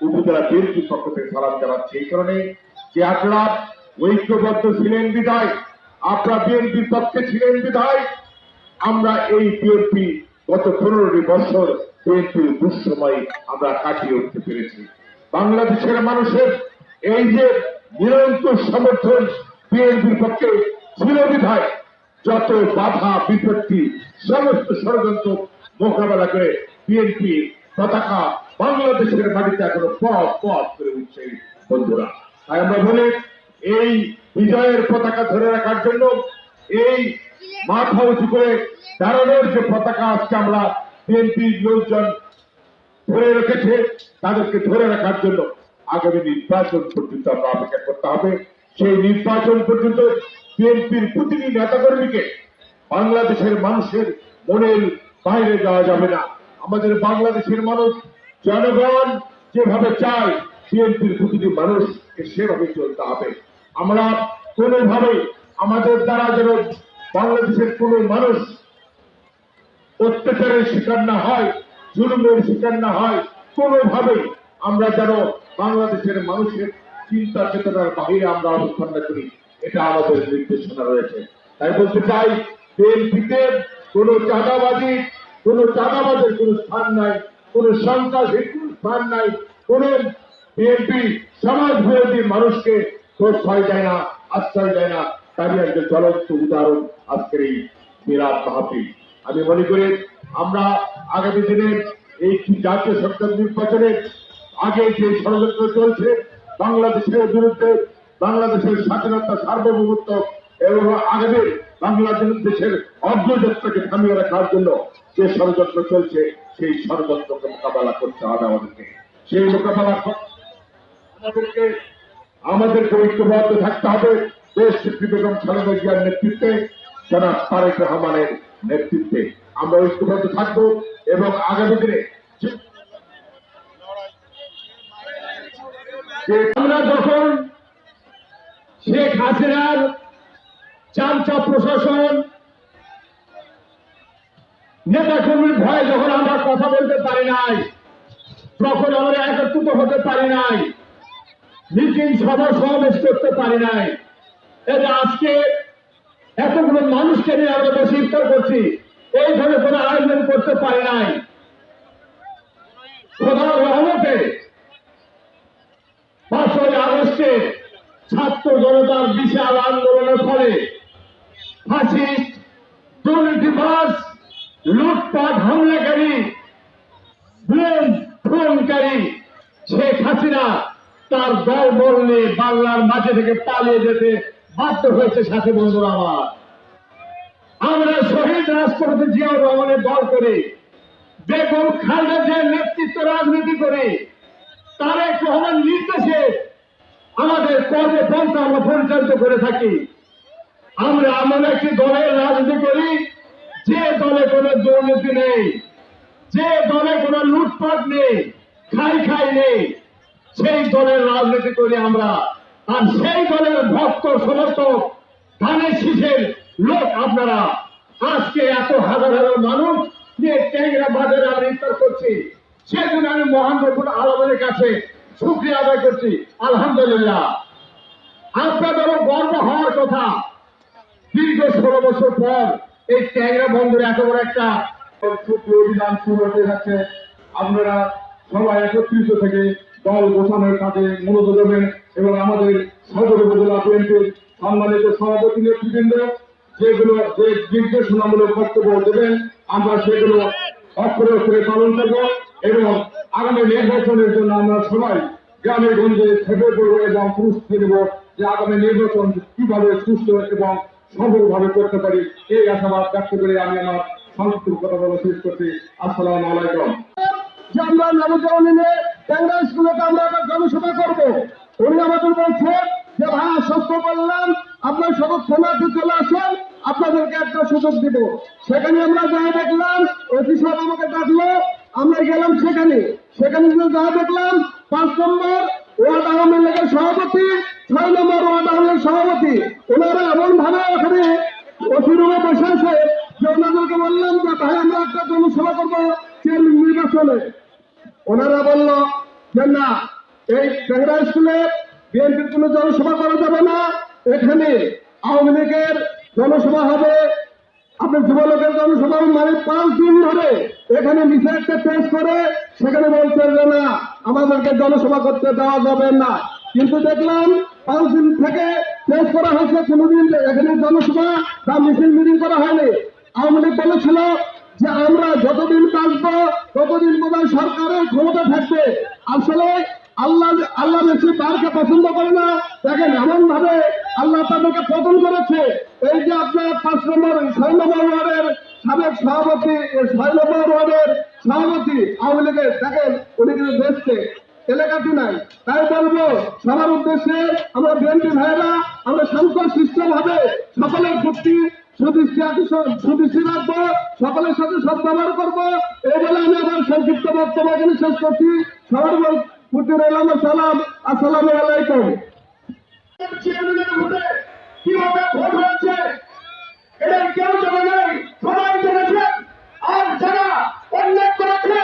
উপজেলা বিএনপির পক্ষ থেকে সালাম জানাচ্ছি। এই কারণে যে আপনারা ঐক্যবদ্ধ ছিলেন বিধায়, আপনারা বিএনপির পক্ষে ছিলেন বিধায়, আমরা এই বিএনপি গত পনেরোটি বছর বিএনপির দুঃসময় আমরা কাটিয়ে উঠতে পেরেছি। বাংলাদেশের মানুষের এই যে নিরন্তর সমর্থন বিএনপির পক্ষে ছিল বিধায়, যত বাধা, বিপত্তি, সমস্ত ষড়যন্ত্র মোকাবেলা করে বিএনপি পতাকা বাংলাদেশের মাটিতে এখনও পথ পথ করে উঠছে বন্ধুরা। তাই আমরা বলি, এই বিজয়ের পতাকা ধরে রাখার জন্য এই মাথা উঁচু করে দাঁড়ানোর যে পতাকা আজকে আমরা বিএনপি লোকজন ধরে রেখেছে, তাদেরকে ধরে রাখার জন্য আগামী নির্বাচন পর্যন্ত আমরা অপেক্ষা করতে হবে। সেই নির্বাচন পর্যন্ত বিএনপির প্রতিটি নেতাকর্মীকে বাংলাদেশের মানুষের মনের বাইরে যাওয়া যাবে না। আমাদের বাংলাদেশের মানুষ জনগণ যেভাবে চায়, বিএনপির প্রতিটি মানুষকে সেভাবে চলতে হবে। আমরা কোনোভাবে আমাদের দ্বারা যেন বাংলাদেশের কোনো মানুষ অত্যাচারের শিকার না হয়, জুলুমের শিকার না হয়, কোনোভাবেই আমরা যেন বাংলাদেশের মানুষের চিন্তা চেতনার বাহিরে আমরা অবস্থান না করি, এটা আমাদের নির্দেশনা রয়েছে। তাই বলতে চাই, বিএনপিতে কোন চাঁদাবাজি, কোন চাঁদাবাজের কোন স্থান নাই কোন সন্ত্রাসের কোন স্থান নাই, কোন বিএনপি সমাজ বিরোধী মানুষকে প্রশ্রয় দেয় না, আশ্রয় দেয় না। তারই একজন জ্বলন্ত উদাহরণ আজকের এই মিরাজ মাহফিল। আমি মনে করি আমরা আগামী দিনে এই জাতীয় সরকার নির্বাচনে আগে যে ষড়যন্ত্র চলছে, বাংলাদেশের বিরুদ্ধে, বাংলাদেশের স্বাধীনতা সার্বভৌমত্ব এবং আগামী বাংলাদেশের অগ্রযাত্রাকে থামিয়ে রাখার জন্য যে ষড়যন্ত্র চলছে সেই ষড়যন্ত্রকে মোকাবেলা করতে হবে আমাদেরকে। সেই মোকাবেলা আমাদেরকে আমাদেরকে ঐক্যবদ্ধ থাকতে হবে। দেশ নেত্রী বেগম খালেদা নেতৃত্বে, জনাব তারেক রহমানের নেতৃত্বে। আমরা ঐক্যবদ্ধ থাকব এবং আগামী দিনে আমরা যখন শেখ হাসিনার চামচা প্রশাসন নেতা কর্মীর ভয়ে যখন আমরা কথা বলতে পারি নাই তখন আমরা একত্রিত হতে পারি নাই, মিটিং সভা সমাবেশ করতে পারি নাই এটা আজকে এতগুলো মানুষকে নিয়ে আমরা বসে ইফতার করছি এই ধরনের কোনো আয়োজন করতে পারি নাই। প্রধান রহমতে পাঁচই আগস্টে ছাত্র জনতার বিশাল আন্দোলনের ফলে ফাঁসিস্ট দুর্নীতিবাজ লুটপাট, হামলাকারী, বোম ফোনকারী শেখ হাসিনা তার দল বল নিয়ে বাংলার মাঝে থেকে পালিয়ে যেতে বাধ্য হয়েছে সাথে বন্ধুরা আমার। আমরা শহীদ রাষ্ট্রপতি জিয়াউর রহমানের দল করে, বেগম খালেদা জিয়ার নেতৃত্ব রাজনীতি করে, তারেক রহমান নির্দেশে আমাদের কর্মপন্থা আমরা পরিচালিত করে থাকি। আমরা এমন একটি দলের রাজনীতি করি যে দলে কোনো দুর্নীতি নেই, যে দলে কোনো লুটপাট নেই খাই খাই নেই, সেই দলের রাজনীতি করি আমরা। আর সেই দলের ভক্ত, সমর্থক, ধানের শীষের লোক আপনারা। আজকে এত হাজার হাজার মানুষ নিয়ে ট্যাংরা বাজারে আমরা ইফতার করছি। সেজন্য আমি মহানপুর আলমের কাছে শুক্রিয়া আদায় করছি। আলহামদুলিল্লাহ। আপনাদেরও গর্ব হওয়ার কথা। দীর্ঘ ষোলো বছর পর এই ট্যাংরা বন্দরে এত বড় একটা অভিযান শুরু হতে যাচ্ছে। আপনারা সবাই একত্রিত থেকে দল গোছানোর কাজে মনোযোগ দেবেন এবং আমাদের সদর উপজেলা বিএনপির সম্মানিত সভাপতি নেতৃবৃন্দ, যেগুলো যে নির্দেশনামূলক বক্তব্য দেবেন, আমরা সেগুলো অক্ষরে অক্ষরে পালন করব এবং আগামী নির্বাচনের জন্য আমরা সবাই গ্রামে গঞ্জে খেপে পড়ব এবং প্রস্তুতি নেব যে আগামী নির্বাচন কীভাবে সুস্থ এবং সফলভাবে করতে পারি। এই আশাবাদ ব্যক্ত করে আমি আমার সংক্ষিপ্ত কথা বলা শেষ করছি। আসসালামু আলাইকুম। আমরা একটা জনসভা করব। উনি আমাদের বলছেন যে করলাম আপনার সদর চলে আসেন আপনাদেরকে একটা সুযোগ দিব। সেখানে আমরা যা দেখলাম অতি সাহেব আমাকে ডাকলো, আমরা গেলাম সেখানে। সেখানে যা দেখলাম, পাঁচ নম্বর ওয়ার্ড আওয়ামী লীগের সভাপতি ছয় নম্বর ওয়ার্ড আওয়ামী সভাপতি, ওনারা এমন ভাবে ওখানে অসুরমে বসে আছে যে ওনাদেরকে বললাম যে ভাই আমরা একটা জনসভা করব চেয়ারম্যান নির্বাচনে। ওনারা বলল যে, না, এই টেংরা স্কুলে বিএনপির কোনো জনসভা করা যাবে না। এখানে আওয়ামী লীগের জনসভা হবে। আপনার যুবলোকের জনসভা মানে পাঁচ দিন ধরে এখানে মিশে একটা পেশ করে, সেখানে বলছে যে, না, আমাদেরকে জনসভা করতে দেওয়া যাবে না। কিন্তু দেখলাম দিন থেকে পেশ করা হয়েছে কোনোদিন এখানে জনসভা বা মিছিল মিটিং করা হয়নি। আওয়ামী লীগ বলেছিল যে আমরা যতদিন বাঁচবো ততদিন বোধহয় সরকারের ক্ষমতা থাকবে। আসলে আল্লাহ আল্লাহ বেশি তারকে পছন্দ করে না, দেখেন এমন ভাবে আল্লাহ তাদেরকে পতন করেছে। এই যে আপনার পাঁচ নম্বর, ছয় নম্বর ওয়ার্ডের সাবেক সভাপতি ছয় নম্বর ওয়ার্ডের সভাপতি আওয়ামী লীগের, দেখেন উনি কিন্তু দেশকে এলাকাটি নাই। তাই বলব, সবার উদ্দেশ্যে আমরা বিএনপি ভাইয়েরা, আমরা শান্ত সিস্টেম হবে সকলের রাখব, সকলের সাথে সদ্ব্যবহার করব। এই বলে আমি আমার সংক্ষিপ্ত বক্তব্য এখানে শেষ করছি। সবার রইলাম সালাম। আলাইকুম। ভোটে হচ্ছে এটা কেউ জানে নাই। সবাই জেনেছেন আর যারা অন্যায় করেছে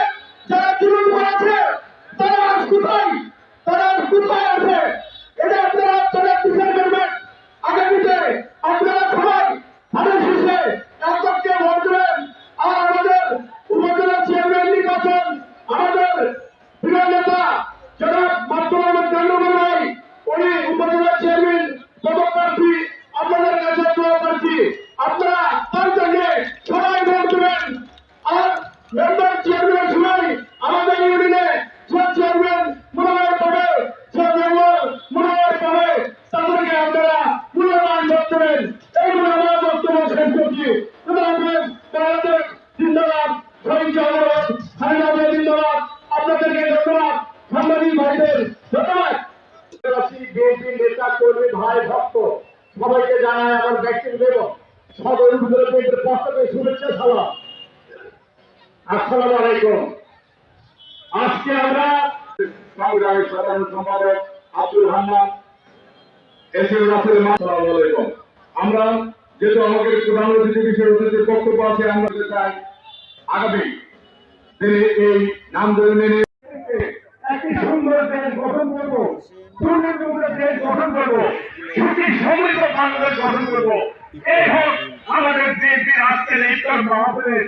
যারা জুলুম করেছে তারা আজ কোথায় তারা আজ কোথায় আছে এটা আপনারা আপনারা বিচার করবেন আগামীতে আপনারা সবাই ধানের শীর্ষে একদমকে ভোট দেবেন আর আমাদের উপজেলা চেয়ারম্যান নির্বাচন আমাদের প্রিয় নেতা যারা বর্তমানে দণ্ডমান নাই উনি উপজেলা চেয়ারম্যান পদপ্রার্থী আপনাদের কাছে দোয়া প্রার্থী আপনারা তার জন্য সবাই ভোট দেবেন আর মেম্বার চেয়ারম্যান সবাই আমাদের ইউনিয়নে যে চেয়ারম্যান মনোনয়ন পাবে যে মেম্বার মনোনয়ন পাবে তাদেরকে আপনারা মূল্যবান ভোট দেবেন এইগুলো আমার বক্তব্য শেষ করছি খুদা হাফেজ বাংলাদেশ জিন্দাবাদ শহীদ জওয়ান হারিয়ানা জিন্দাবাদ আজকে আমরা আমরা যেহেতু আমাদের প্রধান অতিথি বিষয় অতিথির বক্তব্য আছে আমরা চাই আগামী দিনে এই নাম ধরে মেনে একটি সুন্দর দেশ গঠন গঠন সমৃদ্ধ বাংলাদেশ গঠন করব। এই হোক আমাদের বিএনপির আজকের ইফতার মাহফিলের